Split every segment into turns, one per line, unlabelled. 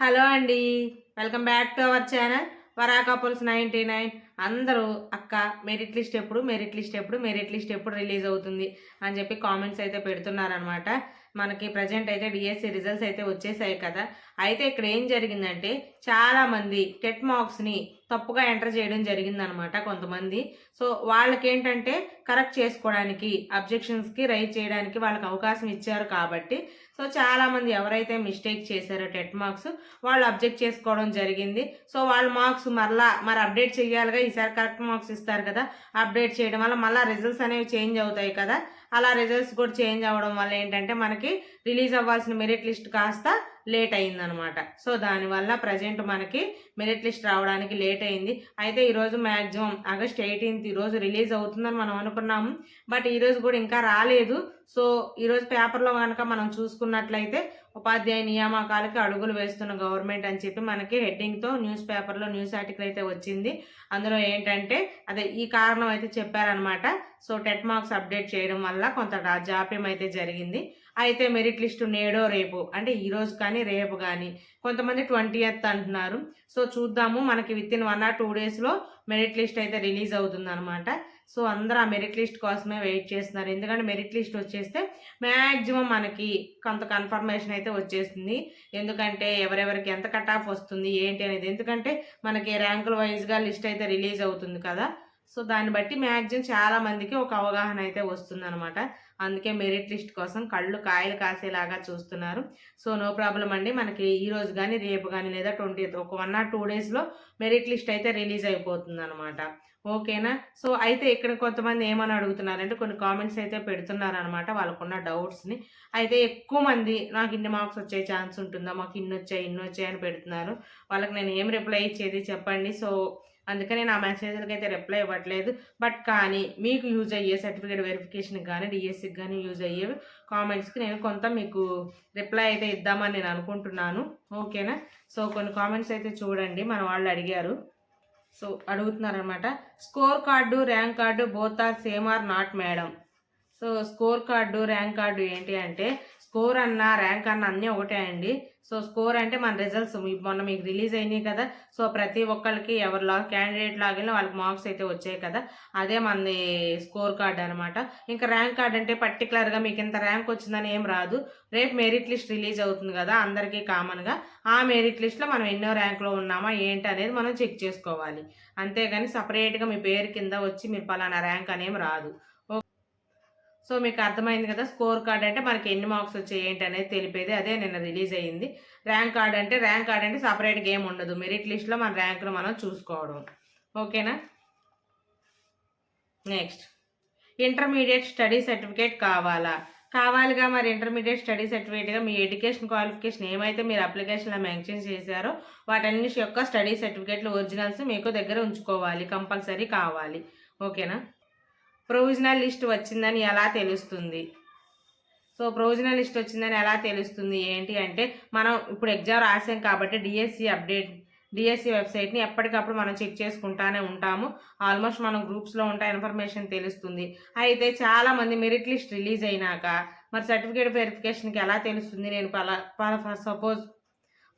Hello అండి. Welcome back to our channel Vara couples ninety nine. అందరూ అక్క merit list ఎప్పుడు మెరిట్ లిస్ట్ ఎప్పుడు మెరిట్ లిస్ట్ ఎప్పుడు రిలీజ్ అవుతుంది అని చెప్పి కామెంట్స్ అయితే పెడుతున్నారనమాట మనకి ప్రజెంట్ అయితే డిఎస్సి రిజల్ట్స్ అయితే వచ్చేసాయి కదా. అయితే ఇక్కడ ఏం జరిగిందంటే చాలామంది టెట్ మార్క్స్ని తప్పుగా ఎంటర్ చేయడం జరిగిందనమాట కొంతమంది. సో వాళ్ళకేంటంటే కరెక్ట్ చేసుకోవడానికి అబ్జెక్షన్స్కి రైట్ చేయడానికి వాళ్ళకి అవకాశం ఇచ్చారు కాబట్టి సో చాలామంది ఎవరైతే మిస్టేక్ చేశారో టెట్ మార్క్స్ వాళ్ళు అబ్జెక్ట్ చేసుకోవడం జరిగింది. సో వాళ్ళ మార్క్స్ మరలా మరి అప్డేట్ చేయాలిగా? ఈసారి కరెక్ట్ మార్క్స్ ఇస్తారు కదా అప్డేట్ చేయడం వల్ల మళ్ళీ రిజల్ట్స్ అనేవి చేంజ్ అవుతాయి కదా. అలా రిజల్ట్స్ కూడా చేంజ్ అవ్వడం వల్ల ఏంటంటే మనకి రిలీజ్ అవ్వాల్సిన మెరిట్ లిస్ట్ కాస్త లేట్ అయిందనమాట. సో దానివల్ల ప్రజెంట్ మనకి మెరిట్ లిస్ట్ రావడానికి లేట్ అయింది. అయితే ఈరోజు మ్యాక్సిమం ఆగస్ట్ ఎయిటీన్త్ ఈరోజు రిలీజ్ అవుతుందని మనం అనుకున్నాము బట్ ఈరోజు కూడా ఇంకా రాలేదు. సో ఈరోజు పేపర్లో కనుక మనం చూసుకున్నట్లయితే ఉపాధ్యాయ నియామకాలకి అడుగులు వేస్తున్న గవర్నమెంట్ అని చెప్పి మనకి హెడ్డింగ్తో న్యూస్ పేపర్లో న్యూస్ ఆర్టికల్ అయితే వచ్చింది. అందులో ఏంటంటే అదే ఈ కారణం అయితే చెప్పారనమాట. సో టెట్ మార్క్స్ అప్డేట్ చేయడం వల్ల కొంత జాప్యం అయితే జరిగింది. అయితే మెరిట్ లిస్టు నేడో రేపు. అంటే ఈ రోజు కానీ రేపు కానీ. కొంతమంది ట్వంటీ అంటున్నారు. సో చూద్దాము. మనకి within one or two డేస్లో మెరిట్ లిస్ట్ అయితే రిలీజ్ అవుతుంది అనమాట సో అందరూ ఆ మెరిట్ లిస్ట్ కోసమే వెయిట్ చేస్తున్నారు. ఎందుకంటే మెరిట్ లిస్ట్ వచ్చేస్తే మ్యాక్సిమం మనకి కొంత కన్ఫర్మేషన్ అయితే వచ్చేస్తుంది. ఎందుకంటే ఎవరెవరికి ఎంత కట్ ఆఫ్ వస్తుంది ఏంటి అనేది. ఎందుకంటే మనకి ర్యాంకుల వైజ్గా లిస్ట్ అయితే రిలీజ్ అవుతుంది కదా. సో దాన్ని బట్టి మ్యాక్సిమం చాలా మందికి ఒక అవగాహన అయితే వస్తుందన్నమాట. అందుకే మెరిట్ లిస్ట్ కోసం కళ్ళు కాయలు కాసేలాగా చూస్తున్నారు. సో నో ప్రాబ్లం అండి. మనకి ఈ రోజు కానీ రేపు కానీ లేదా ట్వంటీ ఒక వన్ ఆర్ టూ డేస్లో మెరిట్ లిస్ట్ అయితే రిలీజ్ అయిపోతుంది అనమాట ఓకేనా? సో అయితే ఇక్కడ కొంతమంది ఏమని అడుగుతున్నారంటే కొన్ని కామెంట్స్ అయితే పెడుతున్నారు అనమాట వాళ్ళకున్న డౌట్స్ని అయితే ఎక్కువ మంది నాకు ఇన్ని మార్క్స్ వచ్చే ఛాన్స్ ఉంటుందా? మాకు ఇన్ని వచ్చాయి ఇన్ని వచ్చాయి అని పెడుతున్నారు. వాళ్ళకి నేను ఏం రిప్లై ఇచ్చేది చెప్పండి. సో అందుకని నా మెసేజ్లకి అయితే రిప్లై ఇవ్వట్లేదు. బట్ కానీ మీకు యూజ్ అయ్యే సర్టిఫికేట్ వెరిఫికేషన్కి కానీ డిఎస్సికి కానీ యూజ్ అయ్యే కామెంట్స్కి నేను కొంత మీకు రిప్లై అయితే ఇద్దామని నేను అనుకుంటున్నాను. ఓకేనా? సో కొన్ని కామెంట్స్ అయితే చూడండి. మన వాళ్ళు అడిగారు. So అడుగుతున్నారనమాట score card rank card both are same or not madam? So score card rank card ఏంటి అంటే స్కోర్ అన్న ర్యాంక్ అన్న అన్నీ ఒకటే అండి. సో స్కోర్ అంటే మన రిజల్ట్స్ మొన్న మీకు రిలీజ్ అయినాయి కదా. సో ప్రతి ఒక్కరికి ఎవరు లా క్యాండిడేట్ లాగిన వాళ్ళకి మార్క్స్ అయితే వచ్చాయి కదా. అదే మనది స్కోర్ కార్డ్ అనమాట ఇంకా ర్యాంక్ కార్డ్ అంటే పర్టికులర్గా మీకు ఇంత ర్యాంక్ వచ్చిందని ఏం రాదు. రేపు మెరిట్ లిస్ట్ రిలీజ్ అవుతుంది కదా అందరికీ కామన్గా ఆ మెరిట్ లిస్ట్లో మనం ఎన్నో ర్యాంక్లో ఉన్నామా ఏంటి అనేది మనం చెక్ చేసుకోవాలి. అంతేగాని సపరేట్గా మీ పేరు కింద వచ్చి మీరు పలానా ర్యాంక్ అనేం రాదు. సో మీకు అర్థమైంది కదా స్కోర్ కార్డ్ అంటే మనకి ఎన్ని మార్క్స్ వచ్చాయి ఏంటి అనేది తెలిపేది. అదే నిన్న రిలీజ్ అయ్యింది. ర్యాంక్ కార్డ్ అంటే ర్యాంక్ కార్డ్ అంటే సపరేట్గా గేమ్ ఉండదు. మెరిట్ లిస్ట్లో మన ర్యాంకును మనం చూసుకోవడం. ఓకేనా? నెక్స్ట్. ఇంటర్మీడియట్ స్టడీ సర్టిఫికేట్ కావాలా? కావాలిగా మరి ఇంటర్మీడియట్ స్టడీ సర్టిఫికేట్గా మీ ఎడ్యుకేషన్ క్వాలిఫికేషన్ ఏమైతే మీరు అప్లికేషన్లో మెన్షన్ చేశారో వాటన్నిటి యొక్క స్టడీ సర్టిఫికేట్లు ఒరిజినల్స్ మీకు దగ్గర ఉంచుకోవాలి. కంపల్సరీ కావాలి. ఓకేనా? ప్రొవిజనల్ లిస్ట్ వచ్చిందని ఎలా తెలుస్తుంది? సో ప్రొవిజనల్ లిస్ట్ వచ్చిందని ఎలా తెలుస్తుంది? ఏంటి అంటే మనం ఇప్పుడు ఎగ్జామ్ రాసాం కాబట్టి డిఎస్సి అప్డేట్ డిఎస్సి వెబ్సైట్ని ఎప్పటికప్పుడు మనం చెక్ చేసుకుంటానే ఉంటాము. ఆల్మోస్ట్ మనం గ్రూప్స్లో ఉంటా ఇన్ఫర్మేషన్ తెలుస్తుంది. అయితే చాలామంది మెరిట్ లిస్ట్ రిలీజ్ అయినాక మరి సర్టిఫికేట్ వెరిఫికేషన్కి ఎలా తెలుస్తుంది? నేను పలా సపోజ్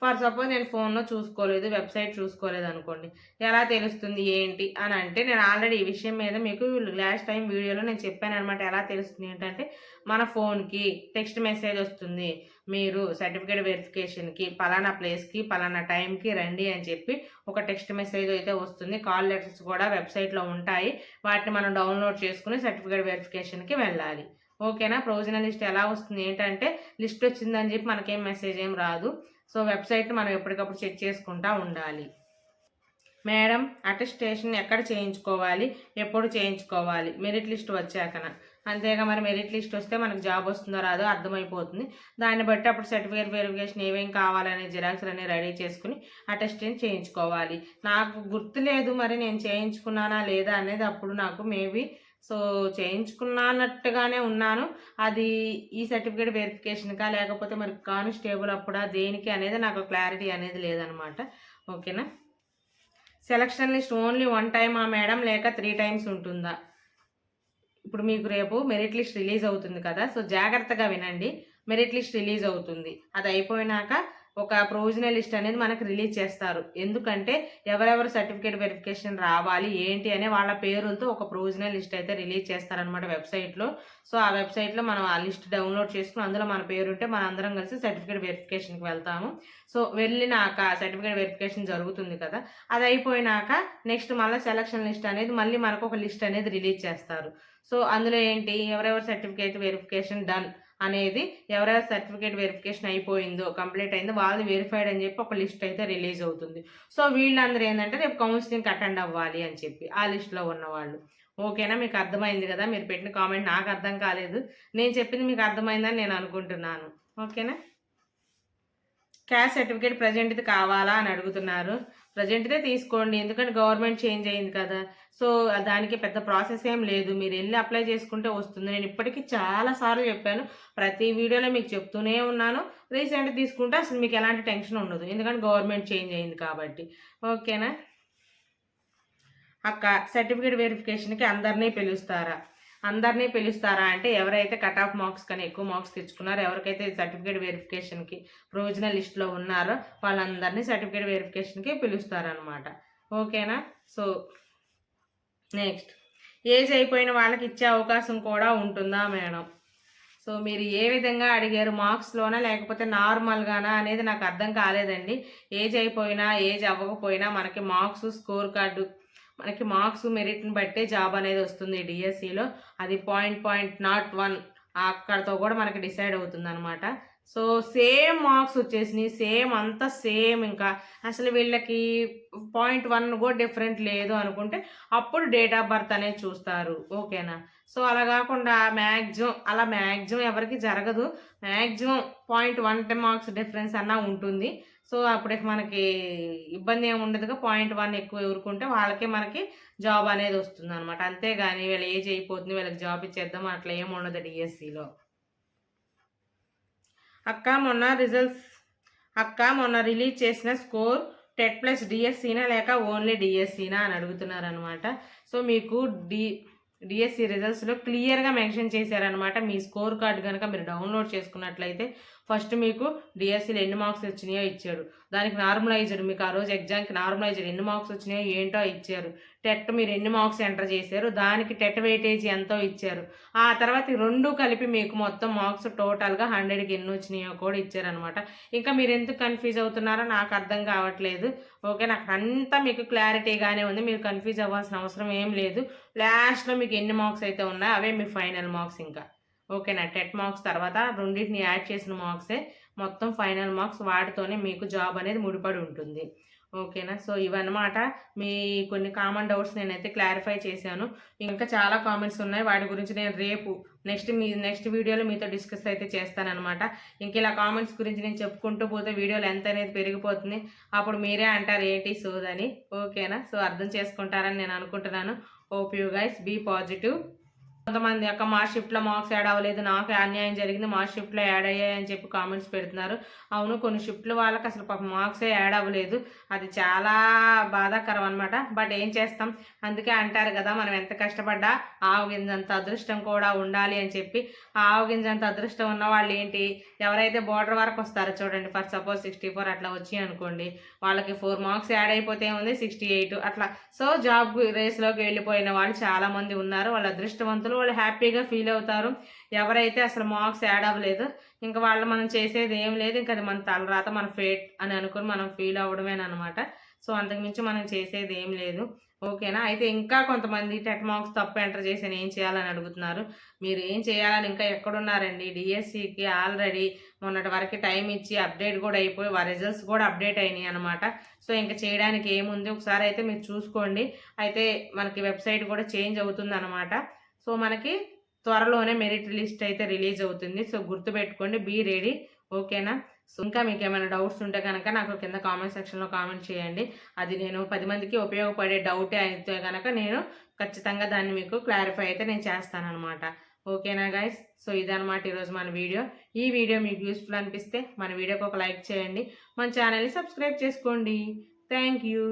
ఫర్ సపోజ్ నేను ఫోన్లో చూసుకోలేదు వెబ్సైట్ చూసుకోలేదు అనుకోండి ఎలా తెలుస్తుంది ఏంటి అని అంటే నేను ఆల్రెడీ ఈ విషయం మీద మీకు లాస్ట్ టైం వీడియోలో నేను చెప్పాను అనమాట ఎలా తెలుస్తుంది ఏంటంటే మన ఫోన్కి టెక్స్ట్ మెసేజ్ వస్తుంది మీరు సర్టిఫికేట్ వెరిఫికేషన్కి పలానా ప్లేస్కి పలానా టైంకి రండి అని చెప్పి ఒక టెక్స్ట్ మెసేజ్ అయితే వస్తుంది. కాల్ లెటర్స్ కూడా వెబ్సైట్లో ఉంటాయి. వాటిని మనం డౌన్లోడ్ చేసుకుని సర్టిఫికేట్ వెరిఫికేషన్కి వెళ్ళాలి. ఓకేనా? ప్రొవిజనల్ లిస్ట్ ఎలా వస్తుంది ఏంటంటే లిస్ట్ వచ్చిందని చెప్పి మనకేం మెసేజ్ ఏం రాదు. సో వెబ్సైట్ని మనం ఎప్పటికప్పుడు చెక్ చేసుకుంటూ ఉండాలి. మేడం అటెస్టేషన్ ఎక్కడ చేయించుకోవాలి? ఎప్పుడు చేయించుకోవాలి? మెరిట్ లిస్ట్ వచ్చాకన. అంతేగా మరి మెరిట్ లిస్ట్ వస్తే మనకు జాబ్ వస్తుందో రాదో అర్థమైపోతుంది. దాన్ని బట్టి అప్పుడు సర్టిఫికేట్ వెరిఫికేషన్ ఏమేం కావాలనే జిరాక్స్ అనేవి రెడీ చేసుకుని అటెస్టేషన్ చేయించుకోవాలి. నాకు గుర్తులేదు మరి నేను చేయించుకున్నానా లేదా అనేది అప్పుడు నాకు మేబీ సో చేయించుకున్నట్టుగానే ఉన్నాను. అది ఈ సర్టిఫికేట్ వెరిఫికేషన్కా లేకపోతే మరి కానిస్టేబుల్ అప్పుడా దేనికి అనేది నాకు క్లారిటీ అనేది లేదనమాట. ఓకేనా? సెలక్షన్ లిస్ట్ ఓన్లీ వన్ టైమా మేడం లేక త్రీ టైమ్స్ ఉంటుందా? ఇప్పుడు మీకు రేపు మెరిట్ లిస్ట్ రిలీజ్ అవుతుంది కదా సో జాగ్రత్తగా వినండి. మెరిట్ లిస్ట్ రిలీజ్ అవుతుంది. అది అయిపోయినాక ఒక ప్రొవిజనల్ లిస్ట్ అనేది మనకు రిలీజ్ చేస్తారు. ఎందుకంటే ఎవరెవరు సర్టిఫికేట్ వెరిఫికేషన్ రావాలి ఏంటి అనే వాళ్ళ పేరులతో ఒక ప్రొవిజనల్ లిస్ట్ అయితే రిలీజ్ చేస్తారనమాట వెబ్సైట్లో. సో ఆ వెబ్సైట్లో మనం ఆ లిస్ట్ డౌన్లోడ్ చేసుకుని అందులో మన పేరు ఉంటే మన అందరం కలిసి సర్టిఫికేట్ వెరిఫికేషన్కి వెళ్తాము. సో వెళ్ళినాక సర్టిఫికేట్ వెరిఫికేషన్ జరుగుతుంది కదా. అది అయిపోయినాక నెక్స్ట్ మళ్ళీ సెలక్షన్ లిస్ట్ అనేది మళ్ళీ మనకు ఒక లిస్ట్ అనేది రిలీజ్ చేస్తారు. సో అందులో ఏంటి? ఎవరెవరు సర్టిఫికేట్ వెరిఫికేషన్ డన్? అనేది ఎవరైనా సర్టిఫికేట్ వెరిఫికేషన్ అయిపోయిందో కంప్లీట్ అయిందో వాళ్ళది వెరిఫైడ్ అని చెప్పి ఒక లిస్ట్ అయితే రిలీజ్ అవుతుంది. సో వీళ్ళందరూ ఏంటంటే రేపు కౌన్సిలింగ్ అటెండ్ అవ్వాలి అని చెప్పి ఆ లిస్ట్లో ఉన్నవాళ్ళు ఓకేనా మీకు అర్థమైంది కదా? మీరు పెట్టిన కామెంట్ నాకు అర్థం కాలేదు. నేను చెప్పింది మీకు అర్థమైందని నేను అనుకుంటున్నాను. ఓకేనా క్యాస్ట్ సర్టిఫికేట్ ప్రజెంట్ది కావాలా అని అడుగుతున్నారు. ప్రజెంట్దే తీసుకోండి. ఎందుకంటే గవర్నమెంట్ చేంజ్ అయింది కదా. సో దానికి పెద్ద ప్రాసెస్ ఏం లేదు. మీరు వెళ్ళి అప్లై చేసుకుంటే వస్తుంది. నేను ఇప్పటికీ చాలా సార్లు చెప్పాను. ప్రతి వీడియోలో మీకు చెప్తూనే ఉన్నాను. రీసెంట్ తీసుకుంటే అసలు మీకు ఎలాంటి టెన్షన్ ఉండదు. ఎందుకంటే గవర్నమెంట్ చేంజ్ అయింది కాబట్టి. ఓకేనా? అక్క సర్టిఫికేట్ వెరిఫికేషన్కి అందరినీ పిలుస్తారా? అందరినీ పిలుస్తారా అంటే ఎవరైతే కట్ ఆఫ్ మార్క్స్ కానీ ఎక్కువ మార్క్స్ తెచ్చుకున్నారో ఎవరికైతే సర్టిఫికేట్ వెరిఫికేషన్కి ప్రొవిజనల్ లిస్ట్లో ఉన్నారో వాళ్ళందరినీ సర్టిఫికేట్ వెరిఫికేషన్కి పిలుస్తారనమాట ఓకేనా? సో నెక్స్ట్ ఏజ్ అయిపోయిన వాళ్ళకి ఇచ్చే అవకాశం కూడా ఉంటుందా మేడం? సో మీరు ఏ విధంగా అడిగారు? మార్క్స్లోనా లేకపోతే నార్మల్గానా అనేది నాకు అర్థం కాలేదండి. ఏజ్ అయిపోయినా ఏజ్ అవ్వకపోయినా మనకి మార్క్స్ స్కోర్ కార్డు మనకి మార్క్స్ మెరిట్ని బట్టే జాబ్ అనేది వస్తుంది డిఎస్సిలో అది పాయింట్ పాయింట్ నాట్ వన్ అక్కడతో కూడా మనకి డిసైడ్ అవుతుంది అనమాట సో సేమ్ మార్క్స్ వచ్చేసినాయి సేమ్ అంతా సేమ్ ఇంకా. అసలు వీళ్ళకి పాయింట్ వన్ కూడా డిఫరెంట్ లేదు అనుకుంటే అప్పుడు డేట్ ఆఫ్ బర్త్ అనేది చూస్తారు. ఓకేనా? సో అలా కాకుండా మ్యాక్సిమం అలా మ్యాక్సిమం ఎవరికి జరగదు. Maximum point one marks difference అన్నా ఉంటుంది. సో అప్పుడు మనకి ఇబ్బంది ఏమి ఉండదుగా. పాయింట్ వన్ ఎక్కువ ఎవరుకుంటే వాళ్ళకే మనకి జాబ్ అనేది వస్తుంది అనమాట అంతేగాని వీళ్ళ ఏజ్ అయిపోతుంది వీళ్ళకి జాబ్ ఇచ్చేద్దాం అట్లా ఏమి ఉండదు డిఎస్సిలో. అక్క మొన్న రిజల్ట్స్ అక్క మొన్న రిలీజ్ చేసిన స్కోర్ టెట్ ప్లస్ డిఎస్సీనా లేక ఓన్లీ డిఎస్సీనా అని అడుగుతున్నారు అనమాట సో మీకు డి డిఎస్సి రిజల్ట్స్లో క్లియర్గా మెన్షన్ చేశారనమాట. మీ స్కోర్ కార్డు కనుక మీరు డౌన్లోడ్ చేసుకున్నట్లయితే ఫస్ట్ మీకు డిఎస్సీలో ఎన్ని మార్క్స్ వచ్చినాయో ఇచ్చాడు. దానికి నార్మలైజ్డ్ మీకు ఆ రోజు ఎగ్జామ్కి నార్మలైజ్డ్ ఎన్ని మార్క్స్ వచ్చినాయో ఏంటో ఇచ్చారు. టెట్ మీరు ఎన్ని మార్క్స్ ఎంటర్ చేశారు దానికి టెట్ వెయిటేజ్ ఎంతో ఇచ్చారు. ఆ తర్వాత రెండు కలిపి మీకు మొత్తం మార్క్స్ టోటల్గా హండ్రెడ్కి ఎన్ని వచ్చినాయో కూడా ఇచ్చారనమాట ఇంకా మీరు ఎందుకు కన్ఫ్యూజ్ అవుతున్నారో నాకు అర్థం కావట్లేదు. ఓకే నాకు అంతా మీకు క్లారిటీగానే ఉంది. మీరు కన్ఫ్యూజ్ అవ్వాల్సిన అవసరం ఏం లేదు. లాస్ట్లో మీకు ఎన్ని మార్క్స్ అయితే ఉన్నాయో అవే మీ ఫైనల్ మార్క్స్ ఇంకా. ఓకేనా? టెట్ మార్క్స్ తర్వాత రెండింటిని యాడ్ చేసిన మార్క్సే మొత్తం ఫైనల్ మార్క్స్ వాటితోనే మీకు జాబ్ అనేది ముడిపడి ఉంటుంది. ఓకేనా? సో ఇవన్నమాట. మీ కొన్ని కామన్ డౌట్స్ నేనైతే క్లారిఫై చేశాను. ఇంకా చాలా కామెంట్స్ ఉన్నాయి. వాటి గురించి నేను రేపు నెక్స్ట్ మీ నెక్స్ట్ వీడియోలో మీతో డిస్కస్ అయితే చేస్తానమాట ఇంక ఇలా కామెంట్స్ గురించి నేను చెప్పుకుంటూ పోతే వీడియోలు ఎంత అనేది పెరిగిపోతుంది. అప్పుడు మీరే అంటారు ఏంటి సోదని. ఓకేనా? సో అర్థం చేసుకుంటారని నేను అనుకుంటున్నాను. Hope you guys be positive కొంతమంది అక్క మా షిఫ్ట్లో మార్క్స్ యాడ్ అవ్వలేదు నాకు అన్యాయం జరిగింది మా షిఫ్ట్లో యాడ్ అయ్యాయి అని చెప్పి కామెంట్స్ పెడుతున్నారు. అవును కొన్ని షిఫ్ట్లు వాళ్ళకి అసలు పాప మార్క్సే యాడ్ అవ్వలేదు. అది చాలా బాధాకరం అనమాట బట్ ఏం చేస్తాం? అందుకే అంటారు కదా మనం ఎంత కష్టపడ్డా ఆవుగింజంత అదృష్టం కూడా ఉండాలి అని చెప్పి. ఆవుగింజంత అదృష్టం ఉన్న వాళ్ళు ఏంటి? ఎవరైతే బోర్డర్ వరకు వస్తారో చూడండి. ఫర్ సపోజ్ సిక్స్టీ ఫోర్ అట్లా వచ్చి అనుకోండి వాళ్ళకి ఫోర్ మార్క్స్ యాడ్ అయిపోతే ఏముంది? సిక్స్టీ ఎయిట్ అట్లా సో జాబ్ రేస్లోకి వెళ్ళిపోయిన వాళ్ళు చాలామంది ఉన్నారు. వాళ్ళ అదృష్టవంతులు వాళ్ళు హ్యాపీగా ఫీల్ అవుతారు. ఎవరైతే అసలు మార్క్స్ యాడ్ అవ్వలేదు ఇంకా వాళ్ళు మనం చేసేది ఏం లేదు ఇంకా అది మన తలరాత మన ఫేట్ అని అనుకుని మనం ఫీల్ అవ్వడమేనమాట సో అంతకుమించి మనం చేసేది ఏం లేదు. ఓకేనా? అయితే ఇంకా కొంతమంది టెట్ మార్క్స్ తప్పు ఎంటర్ చేసి ఏం చేయాలని అడుగుతున్నారు. మీరు ఏం చేయాలని ఇంకా ఎక్కడున్నారండి? డిఎస్సికి ఆల్రెడీ మొన్నటి వరకు టైం ఇచ్చి అప్డేట్ కూడా అయిపోయి రిజల్ట్స్ కూడా అప్డేట్ అయినాయి అనమాట సో ఇంకా చేయడానికి ఏముంది? ఒకసారి అయితే మీరు చూసుకోండి. అయితే మనకి వెబ్సైట్ కూడా చేంజ్ అవుతుంది అనమాట సో మనకి త్వరలోనే మెరిట్ లిస్ట్ అయితే రిలీజ్ అవుతుంది. సో గుర్తుపెట్టుకోండి బీ రెడీ. ఓకేనా? సో ఇంకా మీకు ఏమైనా డౌట్స్ ఉంటే కనుక నాకు కింద కామెంట్ సెక్షన్లో కామెంట్ చేయండి. అది నేను పది మందికి ఉపయోగపడే డౌటే అయితే కనుక నేను ఖచ్చితంగా దాన్ని మీకు క్లారిఫై అయితే నేను చేస్తానమాట ఓకేనా గైస్ సో ఇదనమాట ఈరోజు మన వీడియో. ఈ వీడియో మీకు యూస్ఫుల్ అనిపిస్తే మన వీడియోకి ఒక లైక్ చేయండి. మన ఛానల్ని సబ్స్క్రైబ్ చేసుకోండి. Thank you